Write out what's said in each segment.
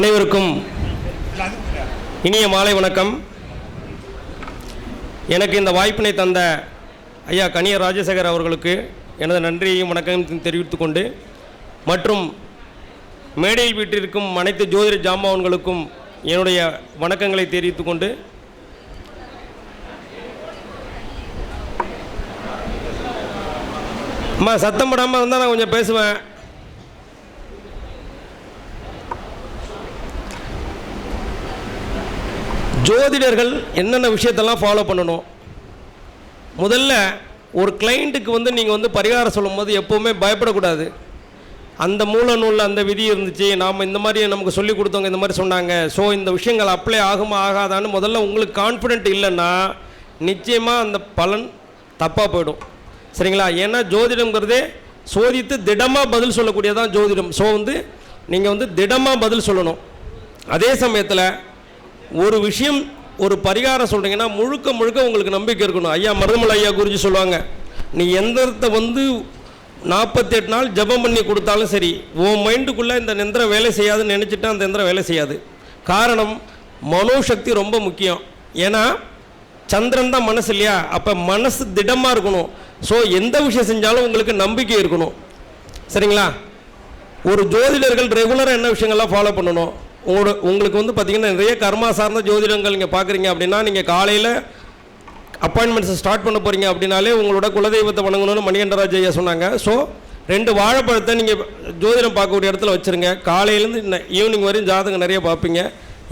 அனைவருக்கும் இனிய மாலை வணக்கம். எனக்கு இந்த வாய்ப்பினை தந்த ஐயா கனிய ராஜசேகர் அவர்களுக்கு எனது நன்றியையும் வணக்கத்தையும் தெரிவித்துக் கொண்டு மற்றும் மேடையில் வீட்டிற்கும் அனைத்து ஜோதிட ஜாம்பவன்களுக்கும் என்னுடைய வணக்கங்களை தெரிவித்துக் கொண்டு அம்மா சத்தம் படாமல் இருந்தால் நான் கொஞ்சம் பேசுவேன். ஜோதிடர்கள் என்னென்ன விஷயத்தெல்லாம் ஃபாலோ பண்ணணும்? முதல்ல ஒரு கிளைண்ட்டுக்கு வந்து நீங்கள் வந்து பரிகாரம் சொல்லும்போது எப்போவுமே பயப்படக்கூடாது. அந்த மூல நூலில் அந்த விதி இருந்துச்சு நாம் இந்த மாதிரி நமக்கு சொல்லி கொடுத்தவங்க இந்த மாதிரி சொன்னாங்க ஸோ இந்த விஷயங்கள் அப்ளை ஆகுமா ஆகாதான்னு முதல்ல உங்களுக்கு கான்ஃபிடென்ட் இல்லைன்னா நிச்சயமாக அந்த பலன் தப்பாக போயிடும். சரிங்களா? ஏன்னா ஜோதிடம்ங்கிறதே சோதித்து திடமாக பதில் சொல்லக்கூடியதான் ஜோதிடம். ஸோ வந்து நீங்கள் வந்து திடமாக பதில் சொல்லணும். அதே சமயத்தில் ஒரு விஷயம் ஒரு பரிகாரம் சொல்கிறீங்கன்னா முழுக்க முழுக்க உங்களுக்கு நம்பிக்கை இருக்கணும். ஐயா மருதமலை ஐயா குருஜி சொல்லுவாங்க நீ எந்திரத்தை வந்து நாற்பத்தெட்டு நாள் ஜெபம் பண்ணி கொடுத்தாலும் சரி உன் மைண்டுக்குள்ளே இந்த எந்திரம் வேலை செய்யாதுன்னு நினச்சிட்டா அந்த எந்திரம் வேலை செய்யாது. காரணம் மனோசக்தி ரொம்ப முக்கியம். ஏன்னா சந்திரன் தான் மனசு இல்லையா? அப்போ மனசு திடமாக இருக்கணும். ஸோ எந்த விஷயம் செஞ்சாலும் உங்களுக்கு நம்பிக்கை இருக்கணும். சரிங்களா? ஒரு ஜோதிடர்கள் ரெகுலராக என்ன விஷயங்கள்லாம் ஃபாலோ பண்ணணும்? உங்களோட உங்களுக்கு வந்து பார்த்திங்கன்னா நிறைய கர்மா சார்ந்த ஜோதிடங்கள் நீங்கள் பார்க்குறீங்க அப்படின்னா நீங்கள் காலையில் அப்பாயின்மெண்ட்ஸை ஸ்டார்ட் பண்ண போகிறீங்க அப்படின்னாலே உங்களோட குலதெய்வத்தை வணங்கணும்னு மணிகண்டராஜ் ஐயா சொன்னாங்க. ஸோ ரெண்டு வாழைப்பழத்தை நீங்கள் ஜோதிடம் பார்க்கக்கூடிய இடத்துல வச்சுருங்க. காலையிலேருந்து ஈவினிங் வரையும் ஜாதகம் நிறைய பார்ப்பீங்க.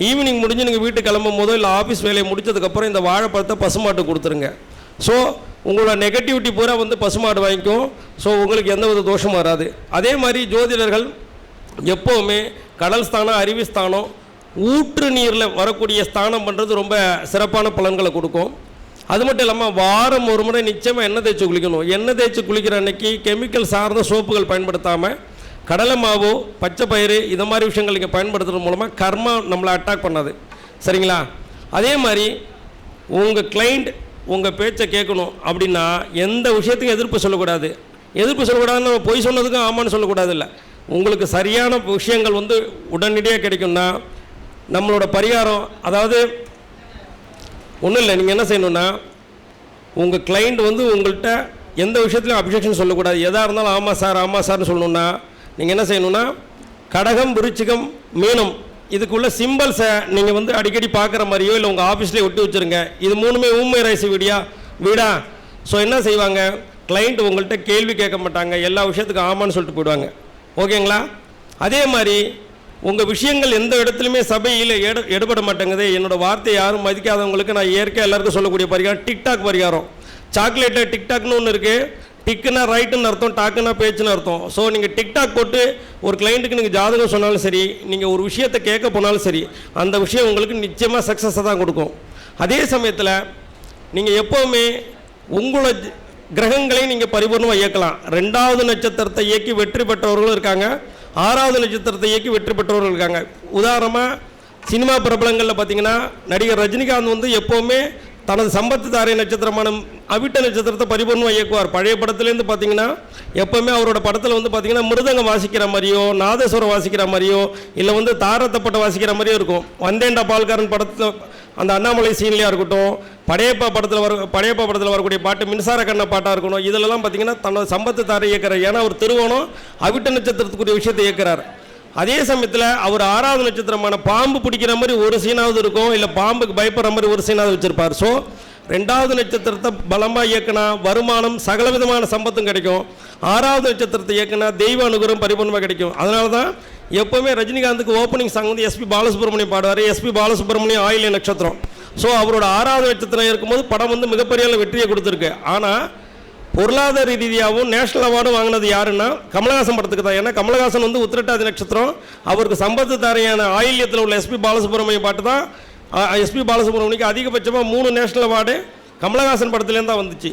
ஈவினிங் முடிஞ்சு நீங்கள் வீட்டுக்கு கிளம்பும் போதோ இல்லை ஆஃபீஸ் வேலையை முடிச்சதுக்கப்புறம் இந்த வாழைப்பழத்தை பசுமாட்டு கொடுத்துருங்க. ஸோ உங்களோட நெகட்டிவிட்டி பூரா வந்து பசுமாடு வாங்கிக்கும். ஸோ உங்களுக்கு எந்த வித தோஷமும் வராது. அதே மாதிரி ஜோதிடர்கள் எப்போவுமே கடல் ஸ்தானம் அருவி ஸ்தானம் ஊற்று நீரில் வரக்கூடிய ஸ்தானம் பண்ணுறது ரொம்ப சிறப்பான பலன்களை கொடுக்கும். அது மட்டும் இல்லாமல் வாரம் ஒரு முறை நிச்சயமாக எண்ணெய் தேய்ச்சி குளிக்கணும். எண்ணெய் தேய்ச்சி குளிக்கிற அன்னைக்கு கெமிக்கல் சார்ந்த சோப்புகள் பயன்படுத்தாமல் கடலை மாவு பச்சை பயிறு இது மாதிரி விஷயங்கள் நீங்கள் பயன்படுத்துறது மூலமாக கர்மா நம்மளை அட்டாக் பண்ணாது. சரிங்களா? அதே மாதிரி உங்கள் கிளைண்ட் உங்கள் பேச்சை கேட்கணும் அப்படின்னா எந்த விஷயத்துக்கும் எதிர்ப்பு சொல்லக்கூடாது. எதிர்ப்பு சொல்லக்கூடாதுன்னு நம்ம பொய் சொன்னதுக்கும் ஆமான்னு சொல்லக்கூடாது இல்லை. உங்களுக்கு சரியான விஷயங்கள் வந்து உடனடியாக கிடைக்கும்னா நம்மளோட பரிகாரம் அதாவது ஒன்றும் இல்லை நீங்கள் என்ன செய்யணுன்னா உங்கள் கிளைண்ட் வந்து உங்கள்கிட்ட எந்த விஷயத்துலையும் அப்ஜெக்ஷன் சொல்லக்கூடாது. எதாக இருந்தாலும் ஆமாம் சார் ஆமாம் சார்னு சொல்லணுன்னா நீங்கள் என்ன செய்யணும்னா கடகம் விருச்சிகம் மீனம் இதுக்குள்ள சிம்பிள்ஸை நீங்கள் வந்து அடிக்கடி பார்க்குற மாதிரியோ இல்லை உங்கள் ஆஃபீஸ்லேயே ஒட்டி வச்சுருங்க. இது மூணுமே ஊமை ரைஸ் வீடியா வீடா? ஸோ என்ன செய்வாங்க? கிளைண்ட் உங்கள்கிட்ட கேள்வி கேட்க மாட்டாங்க. எல்லா விஷயத்துக்கும் ஆமான்னு சொல்லிட்டு போயிடுவாங்க. ஓகேங்களா? அதே மாதிரி உங்கள் விஷயங்கள் எந்த இடத்துலையுமே சபையில் எடு எடுபட மாட்டேங்குது. என்னோடய வார்த்தை யாரும் மதிக்காதவங்களுக்கு நான் இயற்கை எல்லாருக்கும் சொல்லக்கூடிய பரிகாரம் டிக்டாக் பரிகாரம். சாக்லேட்டு டிக்டாக்னு ஒன்று இருக்குது டிக்குனா ரைட்டுன்னு அர்த்தம் டாக்குனா பேச்சுன்னு அர்த்தம். ஸோ நீங்கள் டிக்டாக் போட்டு ஒரு கிளைண்ட்டுக்கு நீங்கள் ஜாதகம் சொன்னாலும் சரி நீங்கள் ஒரு விஷயத்தை கேட்க போனாலும் சரி அந்த விஷயம் உங்களுக்கு நிச்சயமாக சக்ஸஸை தான் கொடுக்கும். அதே சமயத்தில் நீங்கள் எப்போவுமே உங்களோட கிரகங்களை நீங்கள் பரிபூர்ணமாக இயக்கலாம். ரெண்டாவது நட்சத்திரத்தை இயக்கி வெற்றி பெற்றவர்களும் இருக்காங்க. ஆறாவது நட்சத்திரத்தை இயக்கி வெற்றி பெற்றவர்கள் இருக்காங்க. உதாரணமாக சினிமா பிரபலங்களில் பார்த்தீங்கன்னா நடிகர் ரஜினிகாந்த் வந்து எப்போவுமே தனது சம்பத்து தாரை நட்சத்திரமான அவிட்ட நட்சத்திரத்தை பரிபூர்ணமாக இயக்குவார். பழைய படத்துலேருந்து பார்த்தீங்கன்னா எப்போவுமே அவரோட படத்தில் வந்து பார்த்தீங்கன்னா மிருதங்கம் வாசிக்கிற மாதிரியோ நாதஸ்வரம் வாசிக்கிற மாதிரியோ இல்லை வந்து தாரத்தப்பட்ட வாசிக்கிற மாதிரியோ இருக்கும். வந்தேண்டா பால்காரன் படத்தில் அந்த அண்ணாமலை சீன்லையாக இருக்கட்டும் படையப்பா படத்தில் வர படையப்பா படத்தில் வரக்கூடிய பாட்டு மின்சார கண்ண பாட்டாக இருக்கணும் இதிலெல்லாம் பார்த்தீங்கன்னா தன்னோட சம்பத்து தாரை இயக்கிறார். ஏன்னா அவர் திருவோணம் அவிட்ட நட்சத்திரத்துக்குரிய விஷயத்தை இயக்கிறார். அதே சமயத்தில் அவர் ஆறாவது நட்சத்திரமான பாம்பு பிடிக்கிற மாதிரி ஒரு சீனாவது இருக்கும் இல்லை பாம்புக்கு பயப்படுற மாதிரி ஒரு சீனாவது வச்சுருப்பார். ஸோ ரெண்டாவது நட்சத்திரத்தை பலமாக இயக்குனா வருமானம் சகல விதமான சம்பத்தும் கிடைக்கும். ஆறாவது நட்சத்திரத்தை இயக்குனா தெய்வ அனுகிரகம் பரிபூர்ணமாக கிடைக்கும். அதனால தான் எப்போவுமே ரஜினிகாந்துக்கு ஓப்பனிங் சாங் வந்து எஸ்பி பாலசுப்ரமணியம் பாடுவார். எஸ்பி பாலசுப்ரமணியம் ஆயில்ய நட்சத்திரம். ஸோ அவரோட ஆறாவது நட்சத்திரம் இருக்கும்போது படம் வந்து மிகப்பெரிய வெற்றியை கொடுத்துருக்கு. ஆனால் பொருளாதார ரீதியாகவும் நேஷனல் அவார்டும் வாங்கினது யாருன்னா கமலஹாசன் படத்துக்கு தான். ஏன்னா கமலஹாசன் வந்து உத்திரட்டாதி நட்சத்திரம். அவருக்கு சம்பத்து தாரையான ஆயில்யத்தில் உள்ள எஸ்பி பாலசுப்ரமணியம் பாட்டு தான். எஸ்பி பாலசுப்ரமணிக்கு அதிகபட்சமாக மூணு நேஷனல் அவார்டு கமலஹாசன் படத்துலேருந்து தான் வந்துச்சு.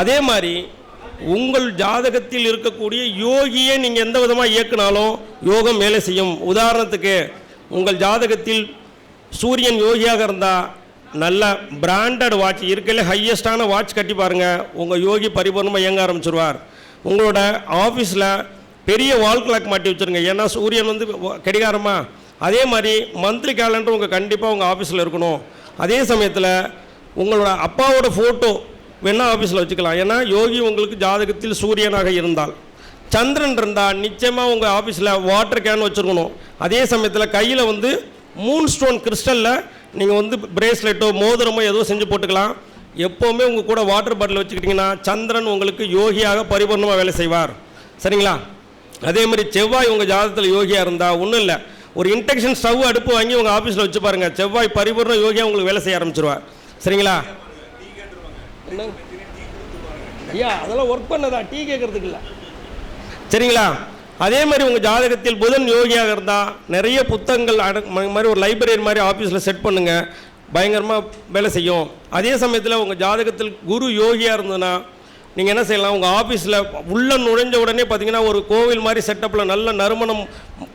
அதே மாதிரி உங்கள் ஜாதகத்தில் இருக்கக்கூடிய யோகியை நீங்கள் எந்த விதமாக இயக்குனாலும் யோகம் வேலை செய்யும். உதாரணத்துக்கு உங்கள் ஜாதகத்தில் சூரியன் யோகியாக இருந்தால் நல்ல பிராண்டட் வாட்ச் இருக்கையில் ஹையஸ்டான வாட்ச் கட்டி பாருங்கள் உங்கள் யோகி பரிபூர்ணமாக இயங்க ஆரம்பிச்சிருவார். உங்களோட ஆஃபீஸில் பெரிய வால் கிளாக் மாட்டி வச்சுருங்க. ஏன்னா சூரியன் வந்து கடிகாரமாக கடிகாரமா. அதே மாதிரி மந்த்லி கேலண்டர் உங்கள் கண்டிப்பாக உங்கள் ஆஃபீஸில் இருக்கணும். அதே சமயத்தில் உங்களோட அப்பாவோட ஃபோட்டோ வேணால் ஆஃபீஸில் வச்சுக்கலாம். ஏன்னா யோகி உங்களுக்கு ஜாதகத்தில் சூரியனாக இருந்தால். சந்திரன் இருந்தால் நிச்சயமாக உங்கள் ஆஃபீஸில் வாட்டர் கேன் வச்சுருக்கணும். அதே சமயத்தில் கையில் வந்து மூன் ஸ்டோன் கிறிஸ்டலில் நீங்கள் வந்து பிரேஸ்லெட்டோ மோதிரமோ ஏதோ செஞ்சு போட்டுக்கலாம். எப்போவுமே உங்கள் கூட வாட்டர் பாட்டில் வச்சுக்கிட்டிங்கன்னா சந்திரன் உங்களுக்கு யோகியாக பரிபூர்ணமாக வேலை செய்வார். சரிங்களா? அதே மாதிரி செவ்வாய் உங்கள் ஜாதகத்தில் யோகியாக இருந்தால் ஒன்றும் இல்லை. ஒரு இன்டெக்ஷன் ஸ்டவ் அடுப்பு வாங்கி உங்கள் ஆஃபீஸில் வச்சு பாருங்கள் செவ்வாய் பரிபூர்ண யோகியாக உங்களுக்கு வேலை செய்ய ஆரம்பிச்சிருவார். சரிங்களா? என்ன ஐயா அதெல்லாம் ஒர்க் பண்ணதா? டீ கேட்கறதுக்கு இல்லை. சரிங்களா? அதே மாதிரி உங்கள் ஜாதகத்தில் புதன் யோகியாக இருந்தால் நிறைய புத்தகங்கள் அட மாதிரி ஒரு லைப்ரரி மாதிரி ஆஃபீஸில் செட் பண்ணுங்கள் பயங்கரமாக வேலை செய்யும். அதே சமயத்தில் உங்கள் ஜாதகத்தில் குரு யோகியாக இருந்ததுன்னா நீங்கள் என்ன செய்யலாம்? உங்கள் ஆஃபீஸில் உள்ள நுழைஞ்ச உடனே பார்த்தீங்கன்னா ஒரு கோவில் மாதிரி செட்டப்பில் நல்ல நறுமணம்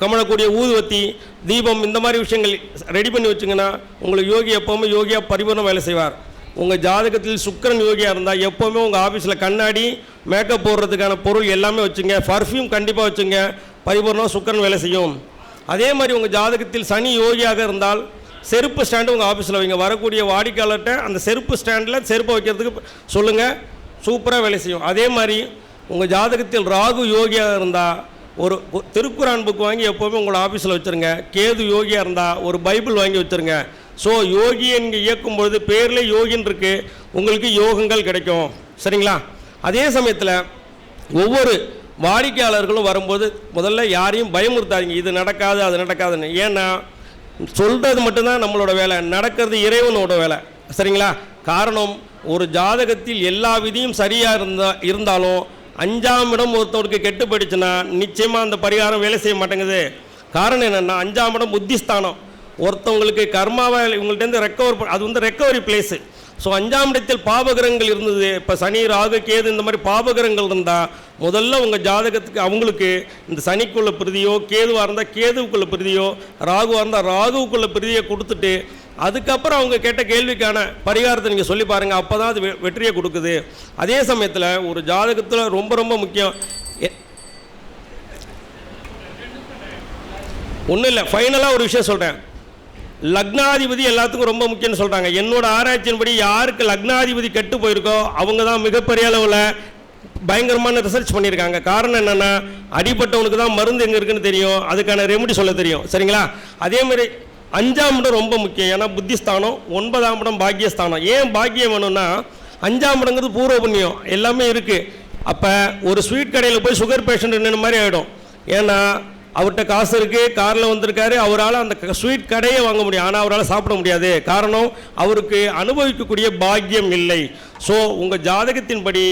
கமலக்கூடிய ஊதுவத்தி தீபம் இந்த மாதிரி விஷயங்கள் ரெடி பண்ணி வச்சிங்கன்னா உங்களுக்கு யோகி எப்போவுமே யோகியாக பரிபூர்ணம் வேலை செய்வார். உங்கள் ஜாதகத்தில் சுக்கிரன் யோகியாக இருந்தால் எப்போவுமே உங்கள் ஆஃபீஸில் கண்ணாடி மேக்கப் போடுறதுக்கான பொருள் எல்லாமே வச்சுங்க. பர்ஃப்யூம் கண்டிப்பாக வச்சுங்க. பரிபூர்ணமாக சுக்கரன் வேலை செய்யும். அதே மாதிரி உங்கள் ஜாதகத்தில் சனி யோகியாக இருந்தால் செருப்பு ஸ்டாண்டு உங்கள் ஆஃபீஸில் வைங்க. வரக்கூடிய வாடிக்கையாளர்கிட்ட அந்த செருப்பு ஸ்டாண்டில் செருப்பை வைக்கிறதுக்கு சொல்லுங்கள் சூப்பராக வேலை செய்யும். அதே மாதிரி உங்கள் ஜாதகத்தில் ராகு யோகியாக இருந்தால் ஒரு ஒரு திருக்குறான் புக் வாங்கி எப்போவுமே உங்களோட ஆஃபீஸில் வச்சுருங்க. கேது யோகியாக இருந்தால் ஒரு பைபிள் வாங்கி வச்சுருங்க. ஸோ யோகி என்று இயக்கும் பொழுது பேரில் யோகின்னு இருக்கு. உங்களுக்கு யோகங்கள் கிடைக்கும். சரிங்களா? அதே சமயத்தில் ஒவ்வொரு வாடிக்கையாளர்களும் வரும்போது முதல்ல யாரையும் பயமுறுத்தாதீங்க. இது நடக்காது அது நடக்காதுன்னு. ஏன்னா சொல்கிறது மட்டும்தான் நம்மளோட வேலை. நடக்கிறது இறைவனோட வேலை. சரிங்களா? காரணம் ஒரு ஜாதகத்தில் எல்லா விதியும் சரியாக இருந்தா இருந்தாலும் அஞ்சாம் இடம் ஒருத்தவருக்கு கெட்டு போயிடுச்சுன்னா நிச்சயமாக அந்த பரிகாரம் வேலை செய்ய மாட்டேங்குது. காரணம் என்னென்னா அஞ்சாம் இடம் புத்திஸ்தானம். ஒருத்தவங்களுக்கு கர்மாவை இவங்கள்ட்டேருந்து ரெக்கவர் அது வந்து ரெக்கவரி பிளேஸு ஸோ அஞ்சாம் இடத்தில் பாபகிரகங்கள் இருந்தது. இப்போ சனி ராகு கேது இந்த மாதிரி பாபகிரகங்கள் இருந்தால் முதல்ல உங்கள் ஜாதகத்துக்கு அவங்களுக்கு இந்த சனிக்குள்ள பிரதியோ கேதுவாக இருந்தால் கேதுவுக்குள்ள பிரதியோ ராகுவாக இருந்தால் ராகுவுக்குள்ள பிரதியை கொடுத்துட்டு அதுக்கப்புறம் அவங்க கேட்ட கேள்விக்கான பரிகாரத்தை நீங்கள் சொல்லி பாருங்கள் அப்போ தான் அது வெ- வெற்றியை கொடுக்குது. அதே சமயத்தில் ஒரு ஜாதகத்தில் ரொம்ப ரொம்ப முக்கியம். எ- ஒன்றும் இல்லை. ஃபைனலாக ஒரு விஷயம் சொல்கிறேன் லக்னாதிபதி எல்லாத்துக்கும் ரொம்ப முக்கியம்னு சொல்கிறாங்க என்னோட ஆராய்ச்சியின்படி யாருக்கு லக்னாதிபதி கெட்டு போயிருக்கோ அவங்க தான் மிகப்பெரிய அளவில் பயங்கரமான ரிசர்ச் பண்ணியிருக்காங்க. காரணம் என்னென்னா அடிபட்டவனுக்கு தான் மருந்து எங்கே இருக்குன்னு தெரியும். அதுக்கான ரெமெடி சொல்ல தெரியும். சரிங்களா? அதே மாதிரி அஞ்சாம் இடம் ரொம்ப முக்கியம். ஏன்னா புத்திஸ்தானம் ஒன்பதாம் இடம் பாக்கியஸ்தானம். ஏன் பாக்கியம் வேணும்னா அஞ்சாம் இடங்கிறது பூர்வ புண்ணியம். எல்லாமே இருக்குது அப்போ ஒரு ஸ்வீட் கடையில் போய் சுகர் பேஷண்ட் நின்று மாதிரி ஆகிடும் ஏன்னா அவர்கிட்ட காசு இருக்குது காரில் வந்திருக்காரு அவரால் அந்த ஸ்வீட் கடையை வாங்க முடியும். ஆனால் அவரால் சாப்பிட முடியாது. காரணம் அவருக்கு அனுபவிக்கக்கூடிய பாக்கியம் இல்லை. ஸோ உங்கள் ஜாதகத்தின்படி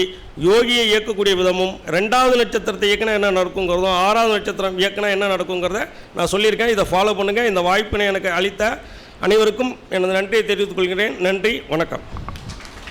யோகியை இயக்கக்கூடிய விதமும் ரெண்டாவது நட்சத்திரத்தை இயக்கினா என்ன நடக்குங்கிறதும் ஆறாவது நட்சத்திரம் இயக்கினா என்ன நடக்குங்கிறத நான் சொல்லியிருக்கேன். இதை ஃபாலோ பண்ணுங்கள் இந்த வாய்ப்பினை எனக்கு அளித்த அனைவருக்கும் எனது நன்றியை தெரிவித்துக் கொள்கிறேன். நன்றி வணக்கம்.